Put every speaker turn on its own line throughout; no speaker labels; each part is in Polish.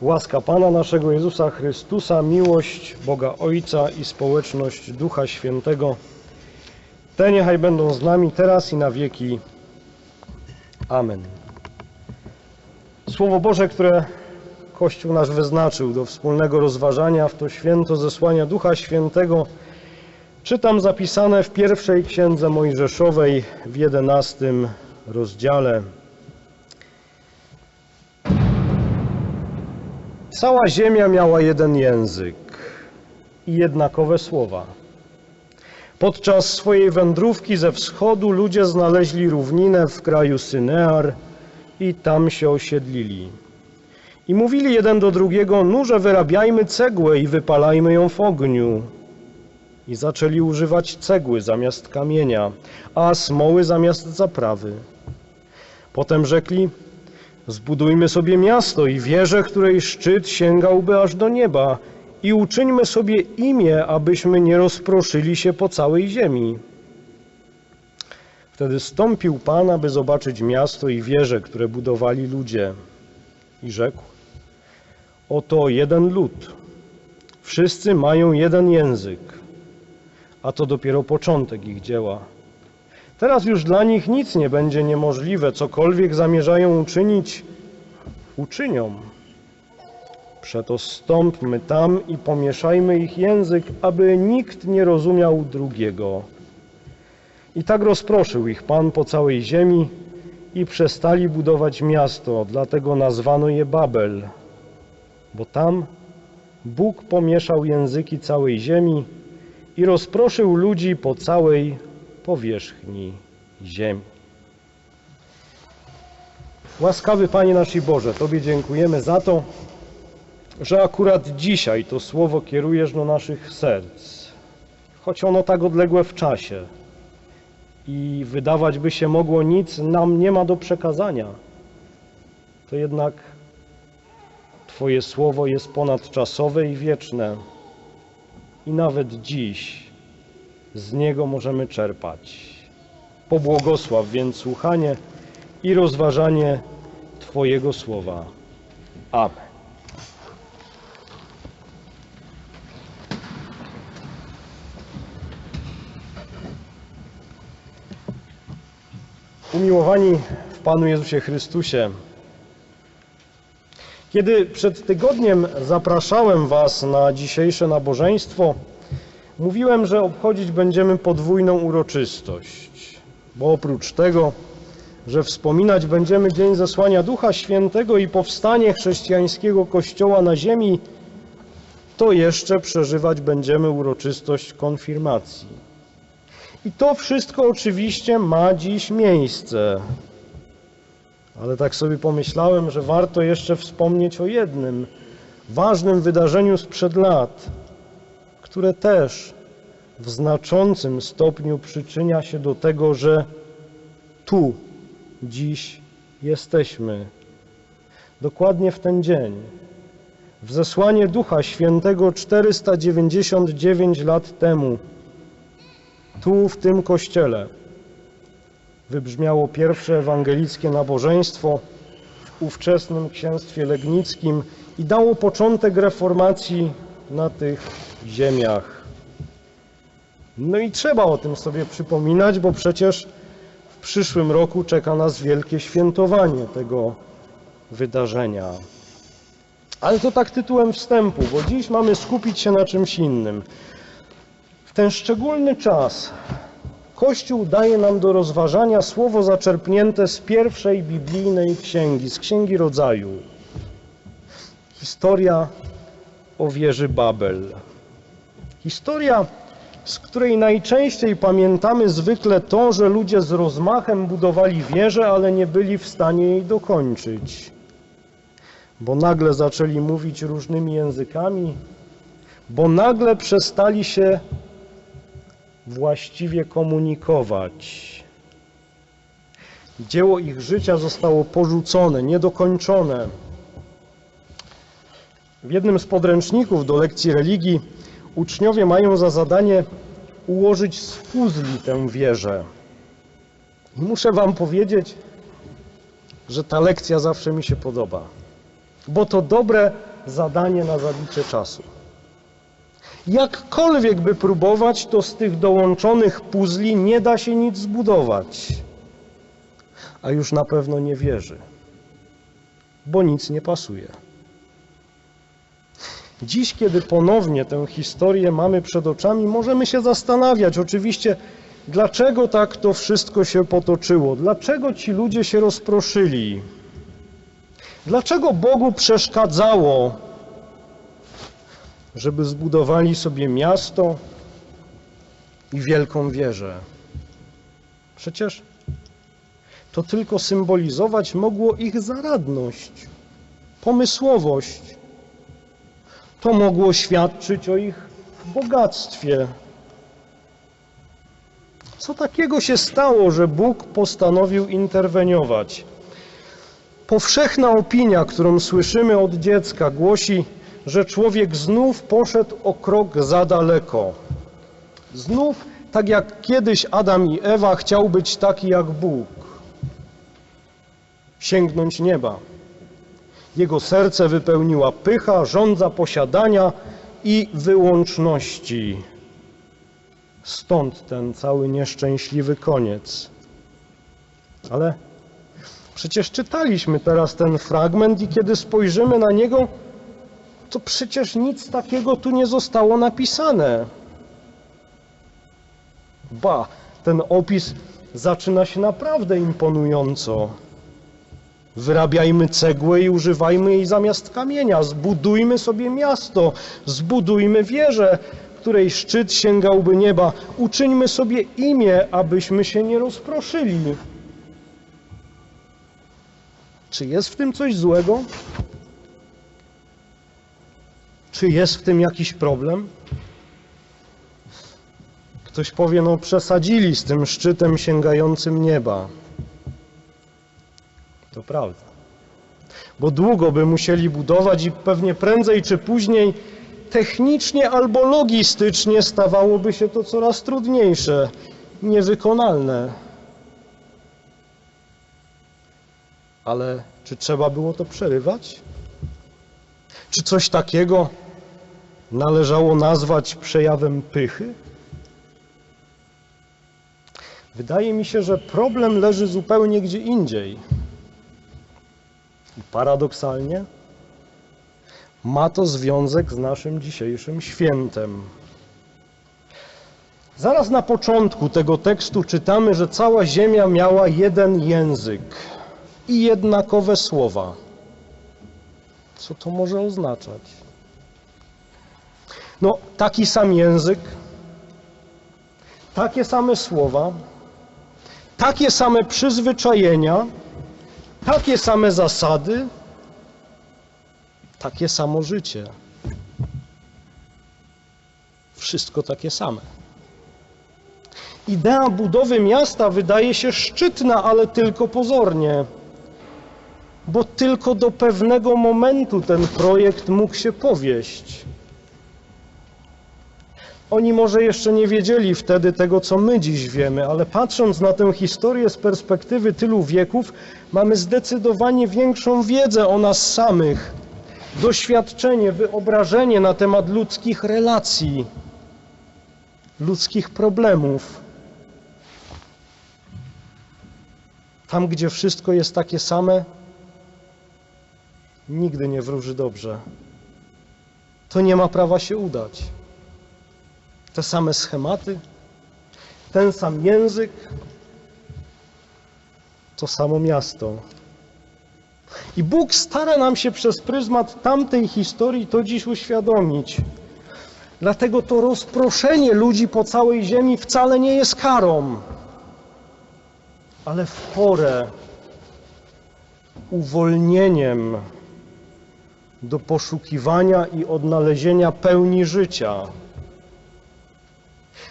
Łaska Pana naszego Jezusa Chrystusa, miłość Boga Ojca i społeczność Ducha Świętego, te niechaj będą z nami teraz i na wieki. Amen. Słowo Boże, które Kościół nasz wyznaczył do wspólnego rozważania w to święto zesłania Ducha Świętego, czytam zapisane w pierwszej księdze Mojżeszowej w jedenastym rozdziale. Cała ziemia miała jeden język i jednakowe słowa. Podczas swojej wędrówki ze wschodu ludzie znaleźli równinę w kraju Synear i tam się osiedlili. I mówili jeden do drugiego, nurze wyrabiajmy cegłę i wypalajmy ją w ogniu. I zaczęli używać cegły zamiast kamienia, a smoły zamiast zaprawy. Potem rzekli, Zbudujmy sobie miasto i wieżę, której szczyt sięgałby aż do nieba i uczyńmy sobie imię, abyśmy nie rozproszyli się po całej ziemi. Wtedy stąpił Pan, aby zobaczyć miasto i wieże, które budowali ludzie. I rzekł, oto jeden lud, wszyscy mają jeden język, a to dopiero początek ich dzieła. Teraz już dla nich nic nie będzie niemożliwe, cokolwiek zamierzają uczynić, uczynią. Przeto stąpmy tam i pomieszajmy ich język, aby nikt nie rozumiał drugiego. I tak rozproszył ich Pan po całej ziemi i przestali budować miasto, dlatego nazwano je Babel, bo tam Bóg pomieszał języki całej ziemi i rozproszył ludzi po całej powierzchni ziemi. Łaskawy Panie nasz i Boże, Tobie dziękujemy za to, że akurat dzisiaj to słowo kierujesz do naszych serc, choć ono tak odległe w czasie i wydawać by się mogło nic nam nie ma do przekazania, to jednak Twoje słowo jest ponadczasowe i wieczne i nawet dziś z niego możemy czerpać. Pobłogosław więc słuchanie i rozważanie Twojego słowa. Amen. Umiłowani w Panu Jezusie Chrystusie, kiedy przed tygodniem zapraszałem Was na dzisiejsze nabożeństwo, Mówiłem, że obchodzić będziemy podwójną uroczystość, bo oprócz tego, że wspominać będziemy Dzień Zesłania Ducha Świętego i powstanie chrześcijańskiego Kościoła na ziemi, to jeszcze przeżywać będziemy uroczystość konfirmacji. I to wszystko oczywiście ma dziś miejsce. Ale tak sobie pomyślałem, że warto jeszcze wspomnieć o jednym ważnym wydarzeniu sprzed lat – które też w znaczącym stopniu przyczynia się do tego, że tu dziś jesteśmy. Dokładnie w ten dzień, w zesłanie Ducha Świętego 499 lat temu, tu w tym kościele. Wybrzmiało pierwsze ewangelickie nabożeństwo w ówczesnym księstwie legnickim i dało początek reformacji na tych ziemiach. No i trzeba o tym sobie przypominać, bo przecież w przyszłym roku czeka nas wielkie świętowanie tego wydarzenia. Ale to tak tytułem wstępu, bo dziś mamy skupić się na czymś innym. W ten szczególny czas Kościół daje nam do rozważania słowo zaczerpnięte z pierwszej biblijnej księgi, z Księgi Rodzaju. Historia o wieży Babel. Historia, z której najczęściej pamiętamy zwykle to, że ludzie z rozmachem budowali wieżę, ale nie byli w stanie jej dokończyć, bo nagle zaczęli mówić różnymi językami, bo nagle przestali się właściwie komunikować. Dzieło ich życia zostało porzucone, niedokończone. W jednym z podręczników do lekcji religii uczniowie mają za zadanie ułożyć z puzli tę wieżę. I muszę Wam powiedzieć, że ta lekcja zawsze mi się podoba. bo to dobre zadanie na zabicie czasu. Jakkolwiek by próbować, to z tych dołączonych puzli nie da się nic zbudować. A już na pewno nie wierzy, bo nic nie pasuje. Dziś, kiedy ponownie tę historię mamy przed oczami, możemy się zastanawiać oczywiście, dlaczego tak to wszystko się potoczyło, dlaczego ci ludzie się rozproszyli, dlaczego Bogu przeszkadzało, żeby zbudowali sobie miasto i wielką wieżę. Przecież to tylko symbolizować mogło ich zaradność, pomysłowość. To mogło świadczyć o ich bogactwie. Co takiego się stało, że Bóg postanowił interweniować? Powszechna opinia, którą słyszymy od dziecka, głosi, że człowiek znów poszedł o krok za daleko. Znów, tak jak kiedyś Adam i Ewa, chciał być taki jak Bóg. Sięgnąć nieba. Jego serce wypełniła pycha, żądza posiadania i wyłączności. Stąd ten cały nieszczęśliwy koniec. Ale przecież czytaliśmy teraz ten fragment i kiedy spojrzymy na niego, to przecież nic takiego tu nie zostało napisane. Ba, ten opis zaczyna się naprawdę imponująco. Wyrabiajmy cegłę i używajmy jej zamiast kamienia. Zbudujmy sobie miasto, zbudujmy wieżę, której szczyt sięgałby nieba. Uczyńmy sobie imię, abyśmy się nie rozproszyli. Czy jest w tym coś złego? Czy jest w tym jakiś problem? Ktoś powie, no przesadzili z tym szczytem sięgającym nieba. To prawda. Bo długo by musieli budować i pewnie prędzej czy później technicznie albo logistycznie stawałoby się to coraz trudniejsze, niewykonalne. Ale czy trzeba było to przerywać? Czy coś takiego należało nazwać przejawem pychy? Wydaje mi się, że problem leży zupełnie gdzie indziej. I paradoksalnie ma to związek z naszym dzisiejszym świętem. Zaraz na początku tego tekstu czytamy, że cała ziemia miała jeden język i jednakowe słowa. Co to może oznaczać? No, taki sam język, takie same słowa, takie same przyzwyczajenia, takie same zasady, takie samo życie. Wszystko takie same. Idea budowy miasta wydaje się szczytna, ale tylko pozornie, bo tylko do pewnego momentu ten projekt mógł się powieść. Oni może jeszcze nie wiedzieli wtedy tego, co my dziś wiemy, ale patrząc na tę historię z perspektywy tylu wieków, mamy zdecydowanie większą wiedzę o nas samych, doświadczenie, wyobrażenie na temat ludzkich relacji, ludzkich problemów. Tam, gdzie wszystko jest takie same, nigdy nie wróży dobrze. To nie ma prawa się udać te same schematy, ten sam język, to samo miasto. I Bóg stara nam się przez pryzmat tamtej historii to dziś uświadomić. Dlatego to rozproszenie ludzi po całej ziemi wcale nie jest karą, ale w porę uwolnieniem do poszukiwania i odnalezienia pełni życia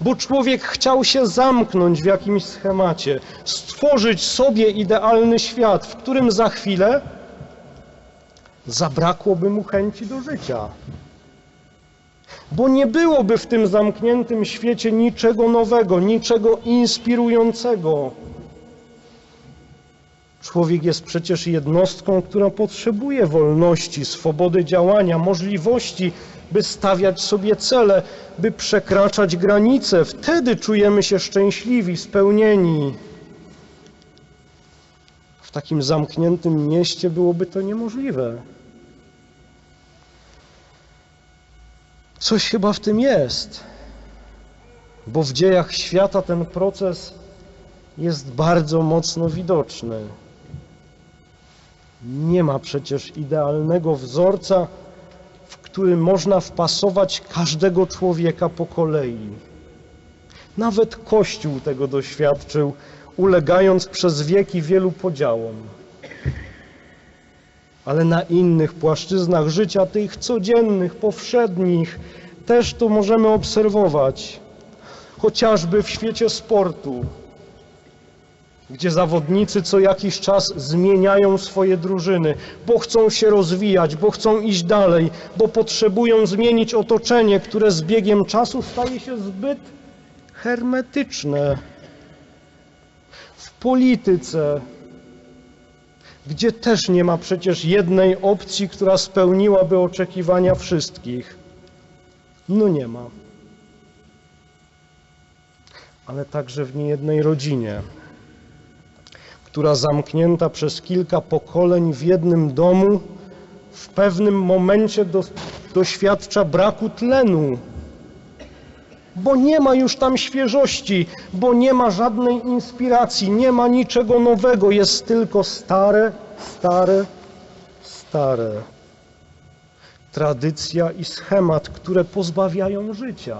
bo człowiek chciał się zamknąć w jakimś schemacie, stworzyć sobie idealny świat, w którym za chwilę zabrakłoby mu chęci do życia. Bo nie byłoby w tym zamkniętym świecie niczego nowego, niczego inspirującego. Człowiek jest przecież jednostką, która potrzebuje wolności, swobody działania, możliwości, by stawiać sobie cele, by przekraczać granice. Wtedy czujemy się szczęśliwi, spełnieni. W takim zamkniętym mieście byłoby to niemożliwe. Coś chyba w tym jest, bo w dziejach świata ten proces jest bardzo mocno widoczny. Nie ma przecież idealnego wzorca, w którym można wpasować każdego człowieka po kolei. Nawet Kościół tego doświadczył, ulegając przez wieki wielu podziałom. Ale na innych płaszczyznach życia, tych codziennych, powszednich, też to możemy obserwować. Chociażby w świecie sportu, gdzie zawodnicy co jakiś czas zmieniają swoje drużyny, bo chcą się rozwijać, bo chcą iść dalej, bo potrzebują zmienić otoczenie, które z biegiem czasu staje się zbyt hermetyczne. W polityce, gdzie też nie ma przecież jednej opcji, która spełniłaby oczekiwania wszystkich. No nie ma. Ale także w niejednej rodzinie która zamknięta przez kilka pokoleń w jednym domu, w pewnym momencie do, doświadcza braku tlenu, bo nie ma już tam świeżości, bo nie ma żadnej inspiracji, nie ma niczego nowego, jest tylko stare, stare, stare. Tradycja i schemat, które pozbawiają życia.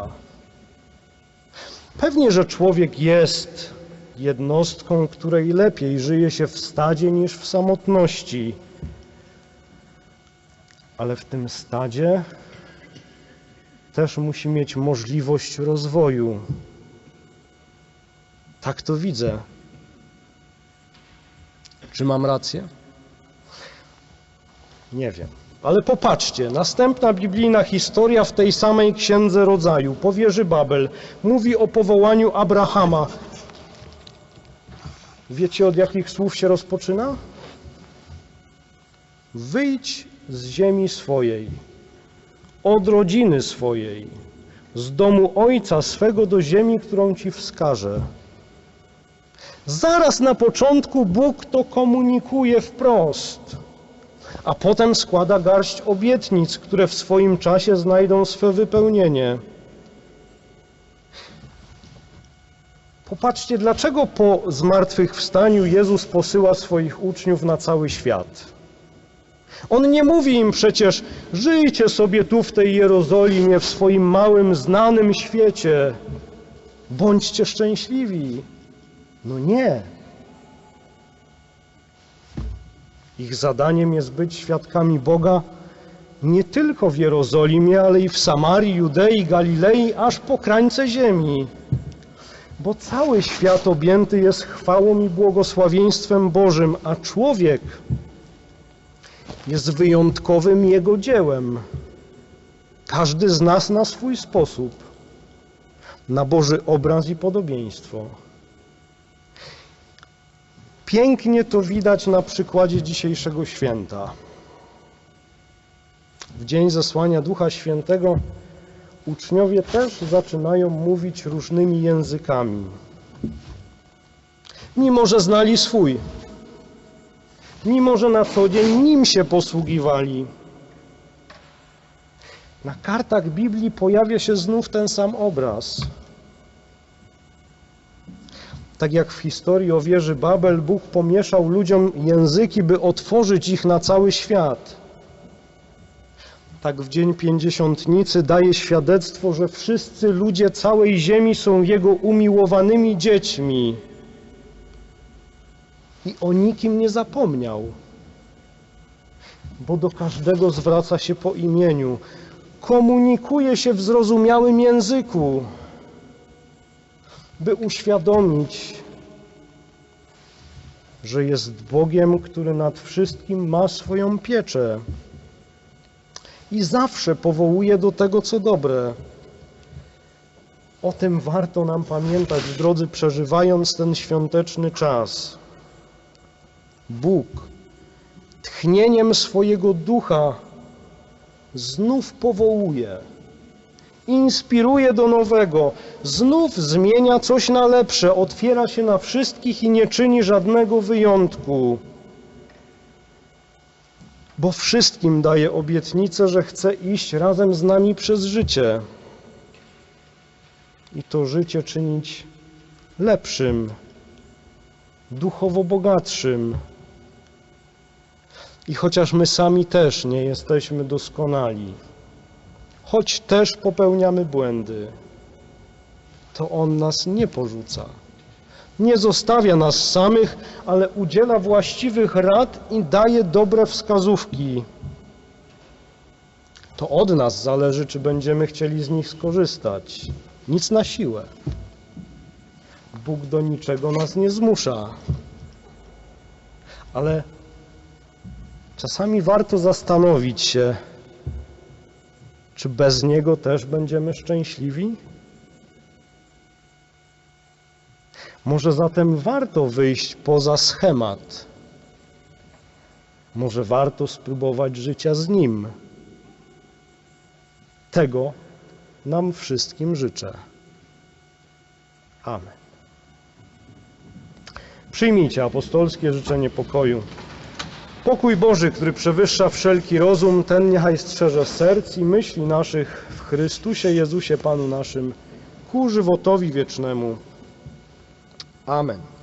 Pewnie, że człowiek jest jednostką, której lepiej żyje się w stadzie niż w samotności. Ale w tym stadzie też musi mieć możliwość rozwoju. Tak to widzę. Czy mam rację? Nie wiem. Ale popatrzcie, następna biblijna historia w tej samej księdze rodzaju, po wieży Babel, mówi o powołaniu Abrahama, Wiecie od jakich słów się rozpoczyna? Wyjdź z ziemi swojej, od rodziny swojej, z domu ojca swego do ziemi, którą ci wskażę. Zaraz na początku Bóg to komunikuje wprost, a potem składa garść obietnic, które w swoim czasie znajdą swe wypełnienie. Popatrzcie, dlaczego po zmartwychwstaniu Jezus posyła swoich uczniów na cały świat. On nie mówi im przecież, żyjcie sobie tu w tej Jerozolimie, w swoim małym, znanym świecie. Bądźcie szczęśliwi. No nie. Ich zadaniem jest być świadkami Boga nie tylko w Jerozolimie, ale i w Samarii, Judei, Galilei, aż po krańce ziemi bo cały świat objęty jest chwałą i błogosławieństwem Bożym, a człowiek jest wyjątkowym Jego dziełem. Każdy z nas na swój sposób, na Boży obraz i podobieństwo. Pięknie to widać na przykładzie dzisiejszego święta. W dzień zesłania Ducha Świętego uczniowie też zaczynają mówić różnymi językami. Mimo, że znali swój, mimo, że na co dzień nim się posługiwali. Na kartach Biblii pojawia się znów ten sam obraz. Tak jak w historii o wieży Babel, Bóg pomieszał ludziom języki, by otworzyć ich na cały świat tak w dzień pięćdziesiątnicy daje świadectwo, że wszyscy ludzie całej ziemi są Jego umiłowanymi dziećmi. I o nikim nie zapomniał, bo do każdego zwraca się po imieniu, komunikuje się w zrozumiałym języku, by uświadomić, że jest Bogiem, który nad wszystkim ma swoją pieczę i zawsze powołuje do tego, co dobre. O tym warto nam pamiętać, drodzy, przeżywając ten świąteczny czas. Bóg tchnieniem swojego ducha znów powołuje, inspiruje do nowego, znów zmienia coś na lepsze, otwiera się na wszystkich i nie czyni żadnego wyjątku. Bo wszystkim daje obietnicę, że chce iść razem z nami przez życie i to życie czynić lepszym, duchowo bogatszym. I chociaż my sami też nie jesteśmy doskonali, choć też popełniamy błędy, to On nas nie porzuca. Nie zostawia nas samych, ale udziela właściwych rad i daje dobre wskazówki. To od nas zależy, czy będziemy chcieli z nich skorzystać. Nic na siłę. Bóg do niczego nas nie zmusza. Ale czasami warto zastanowić się, czy bez Niego też będziemy szczęśliwi? Może zatem warto wyjść poza schemat. Może warto spróbować życia z Nim. Tego nam wszystkim życzę. Amen. Przyjmijcie apostolskie życzenie pokoju. Pokój Boży, który przewyższa wszelki rozum, ten niechaj strzeże serc i myśli naszych w Chrystusie Jezusie Panu naszym ku żywotowi wiecznemu. Amen.